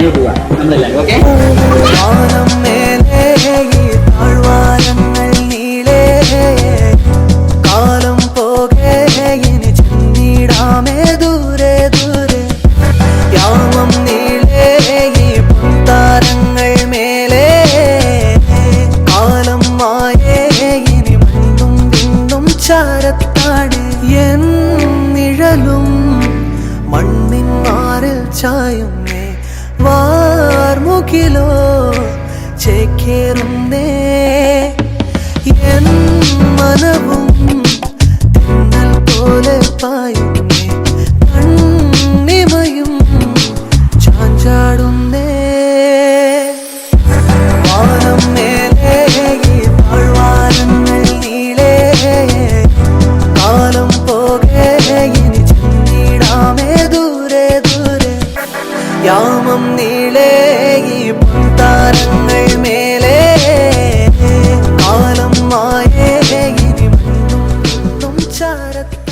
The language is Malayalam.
അതിലോട്ട് പോവാം നമ്മളെല്ലാവരും ഓക്കെ ചാരത്താട്. എൻ നിഴലും മണ്ണിൻ മാറിൽ ചായം വാർമുഖിലോ ചേക്കേറുന്നേ. എൻ മനവും തിന്നൽ പോലെ പായുന്നേ. കണ്ണിമയും ചാഞ്ചാടുന്നേ. വാനം നേ ഗ്രാമം നീളേ ഈ താരങ്ങൾ മേലെ. കാലം മായേ ഇരുമണ്ണും ചാരത്തി